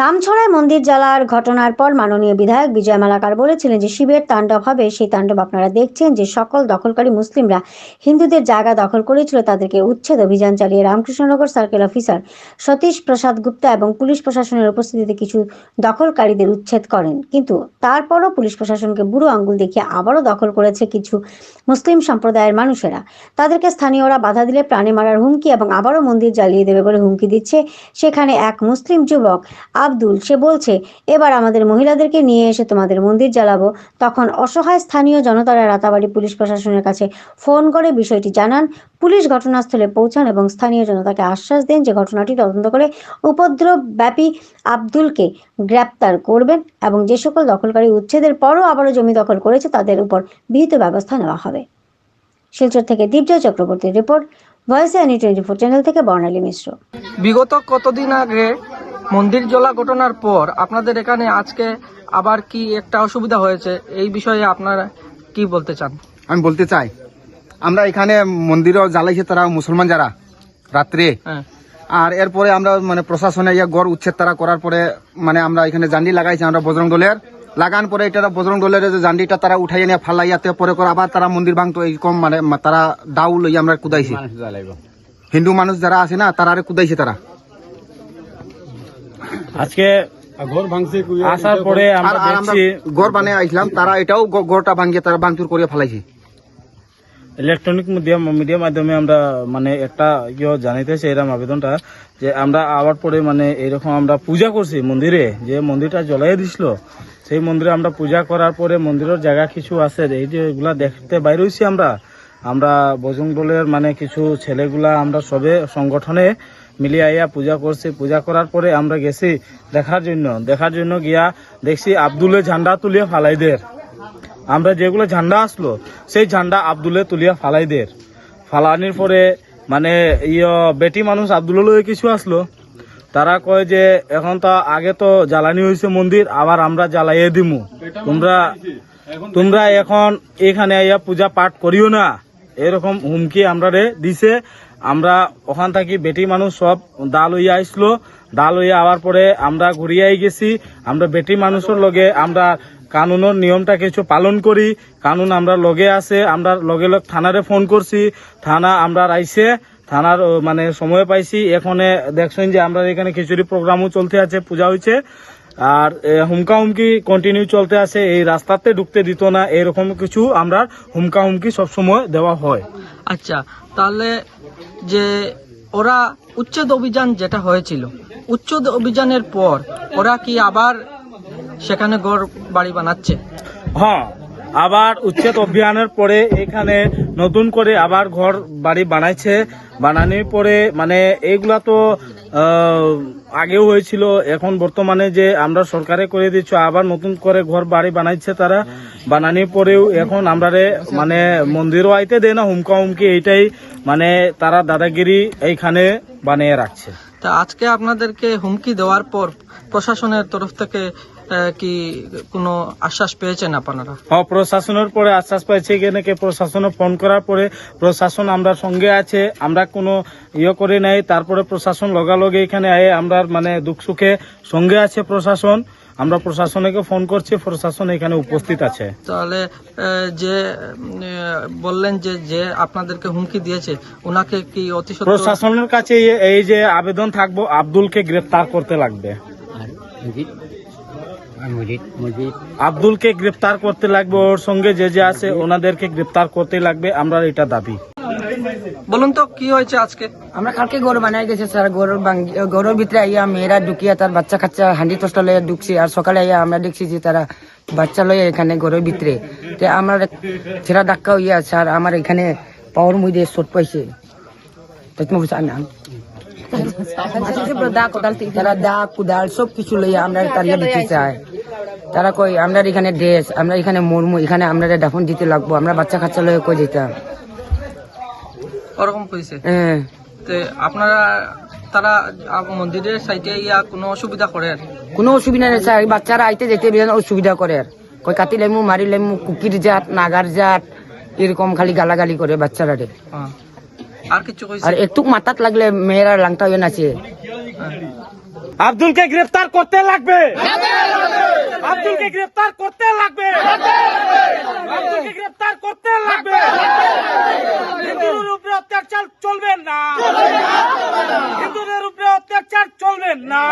দামছড়ায় মন্দির জ্বালার ঘটনার পর মাননীয় বিধায়ক বিজয় মালাকার বলেছিলেন যে শিবের তাণ্ডব হবে, সেই তাণ্ডব আপনারা দেখছেন যে সকল দখলকারী মুসলিমরা হিন্দুদের জায়গা দখল করেছিল, তাদেরকে উচ্ছেদ অভিযান চালিয়ে রামকৃষ্ণনগর সার্কেল অফিসার সতীশ প্রসাদ গুপ্তা এবং পুলিশ প্রশাসনের উপস্থিতিতে কিছু দখলকারীদের উচ্ছেদ করেন। কিন্তু তারপরও পুলিশ প্রশাসনকে বুড়ো আঙ্গুল দেখিয়ে আবারও দখল করেছে কিছু মুসলিম সম্প্রদায়ের মানুষেরা। তাদেরকে স্থানীয়রা বাধা দিলে প্রাণে মারার হুমকি এবং আবারও মন্দির জ্বালিয়ে দেবে বলে হুমকি দিচ্ছে সেখানে এক মুসলিম যুবক। আব্দুল, সে বলছে, এবার আমাদের মহিলাদেরকে নিয়ে এসে তোমাদের মন্দির জ্বালাবো। তখন অসহায় স্থানীয় জনতারা রাতাবাড়ি পুলিশ প্রশাসনের কাছে ফোন করে বিষয়টি জানান। পুলিশ ঘটনাস্থলে পৌঁছান এবং স্থানীয় জনতাকে আশ্বাস দেন যে ঘটনাটি তদন্ত করে উপদ্রবব্যাপী আব্দুলকে গ্রেপ্তার করবেন এবং যে সকল দখলকারী উচ্ছেদের পরও আবারও জমি দখল করেছে, তাদের উপর বিহিত ব্যবস্থা নেওয়া হবে। শিলচর থেকে দীপজয় চক্রবর্তীর report, voice any twenty four channel থেকে বর্ণালী মিশ্র। বিগত কতদিন আগে মন্দির জ্বলা ঘটনার পর আপনাদের এখানে আজকে আবার কি একটা অসুবিধা হয়েছে? এই বিষয়ে আপনারা কি বলতে চান? আমি বলতে চাই আমরা এখানে মন্দিরও জ্বালাইছে তারা মুসলমান যারা রাত্রে। হ্যাঁ। আর এরপরে আমরা মানে প্রশাসনে ইয়া গড় উচ্ছেদ তারা করার পরে মানে আমরা এখানে জান্ডি লাগাইছি আমরা বজরং দলের। লাগান পরে এটা বজরং দলের যে জান্ডিটা তারা উঠাই নিয়ে ফালাইয়াতে পরে করে আবার তারা মন্দির ভাঙতো এইরকম মানে তারা দাউ লই আমরা কুদাইছি। হিন্দু মানুষ যারা আছে না তারা কুদাইছে তারা। আজকে আসার পরে আর আমরা দেখছি গড় বানিয়ে আইছিলাম তারা এটাও গড়টা ভাঙিয়ে তারা ভাঙচুর করে ফেলাইছে। ইলেকট্রনিক মিডিয়াম মিডিয়ার মাধ্যমে আমরা মানে একটা ইয়ে জানাইতেছি এরকম আবেদনটা যে আমরা আবার পরে মানে এরকম আমরা পূজা করছি মন্দিরে যে মন্দিরটা জ্বলাই দিছিল। সেই মন্দিরে আমরা পূজা করার পরে মন্দিরের জায়গা কিছু আছে এই যে এগুলা দেখতে বাইর হইছি আমরা। আমরা বজরং দলের মানে কিছু ছেলেগুলা আমরা সবে সংগঠনে মিলিয়ে আইয়া পূজা করছি। পূজা করার পরে আমরা গেছি দেখার জন্য। দেখার জন্য গিয়া দেখছি আব্দুলের ঝান্ডা তুলিয়ে ফালাইদের। আমরা যেগুলো ঝান্ডা আসলো, সেই ঝান্ডা আব্দুলে তুলিয়া ফালাই দের ফালানির পরে মানে ইয়ে বেটি মানুষ আব্দুলের কিছু আসলো। তারা কয় যে, এখন তো আগে তো জ্বালানি হয়েছে মন্দির, আবার আমরা জ্বালাইয়ে দিমু। তোমরা তোমরা এখন এখানে আইয়া পূজা পাঠ করিও না। এরকম হুমকি আমরা রে দিছে। আমরা ওখান থাকি, বেটি মানুষ সব ডাল হইয়া আইসলো ডাল হইয়া আওয়ার পরে আমরা ঘুরিয়াই গেছি। আমরা বেটি মানুষের লগে আমরা কানুনের নিয়মটা কিছু পালন করি। কানুন আমরা লগে আছে, আমরা লগে লগ থানারে ফোন করছি। থানা আমরা আইসে, থানার মানে সময় পাইছি। এখানে দেখছেন যে আমরা এখানে খিচুড়ি প্রোগ্রামও চলতে আছে, পূজা হয়েছে আর হুমকা হুমকি কন্টিনিউ চলতে আছে। এই রাস্তাতে ঢুকতে দিত না। এরকম কিছু আমরা হুমকা হুমকি সবসময় দেওয়া হয়। আচ্ছা তাহলে যে ওরা উচ্ছেদ অভিযান যেটা হয়েছিল, উচ্ছেদ অভিযানের পর ওরা কি আবার সেখানে ঘর বাড়ি বানাচ্ছে? হ্যাঁ আবার উচ্ছেদ অভিযানের পরে এখানে নতুন করে আবার ঘর বাড়ি বানাইছে। বানানোর পরে মানে এইগুলা তো আগেও হয়েছিল, এখন বর্তমানে যে আমরা সরকারে করে দিচ্ছি, আবার নতুন করে ঘর বাড়ি বানাইছে তারা। বানানোর পরেও এখন আমরা মানে মন্দিরও আইতে দেয় না, হুমকা হুমকি, এইটাই মানে তারা দাদাগিরি এইখানে বানিয়ে রাখছে। তা আজকে আপনাদেরকে হুমকি দেওয়ার পর প্রশাসনের তরফ থেকে কি কোনো আশ্বাস পেয়েছেন আপনারা? হ্যাঁ প্রশাসনের পরে আশ্বাস পাইছে এখানে কে প্রশাসনে ফোন করার পরে প্রশাসন আমরা সঙ্গে আছে আমরা কোনো ইয়ে করে নাই তারপরে প্রশাসন লগালগে এখানে আয়ে আমরা মানে দুঃখ সুখে সঙ্গে আছে প্রশাসন। আমরা প্রশাসনকে ফোন করছি প্রশাসন এখানে উপস্থিত আছে। তাহলে যে বললেন যে যে আপনাদেরকে হুমকি দিয়েছে ওনাকে কি অতি প্রশাসনের কাছে এই- যে আবেদন থাকব আব্দুলকে গ্রেপ্তার করতে লাগবে। আব্দুলকে গ্রেপ্তার করতে লাগবে ওর সঙ্গে যে যে আছে ওনাদেরকে গ্রেফতার করতে লাগবে আমরা এটা দাবি। বলুন তো, কি হয়েছে আজকে? আমরা কালকে গরু বানাই গেছে স্যার, গরুর গরুর ভিতরে আইয়া মেয়েরা ঢুকিয়া তার বাচ্চা কাচ্চা হান্ডি টস্টা লইয়া ঢুকছি, আর সকালে আইয়া আমরা দেখছি যে তারা বাচ্চা লইয়া এখানে গরুর ভিতরে। তে আমার ছেড়া ধাক্কা হইয়া স্যার আমার এখানে পাওয়ার মধ্যে চোট পাইছে। তারা সব কিছু লইয়া আমরা তারা কই আমরা এখানে ড্রেস, আমরা এখানে মরমু, এখানে আমরা দাফন দিতে লাগবো, আমরা বাচ্চা কাচ্চা লইয়া কই দিতাম ওরকম হয়েছে হ্যাঁ তে আপনারা তারা মন্দিরের সাইডে ইয়া কোনো অসুবিধা করে কোনো অসুবিধা নেই স্যার বাচ্চারা আইতে যেতে বিধান অসুবিধা করে কই কাটি লাইমু মারি লাইমু কুকির জাত নাগার জাত এরকম খালি গালাগালি করে বাচ্চারা রে। আর কিছু কইছে? আর একটু মাথাত লাগলে মেয়েরা লাংটা হয়ে নাচে। আব্দুলকে গ্রেফতার করতে লাগবে। আব্দুলকে গ্রেফতার করতে লাগবে। আব্দুলকে গ্রেফতার করতে লাগবে। অত্যাচার চলবে না। হিন্দুদের উপরে অত্যাচার চলবে না।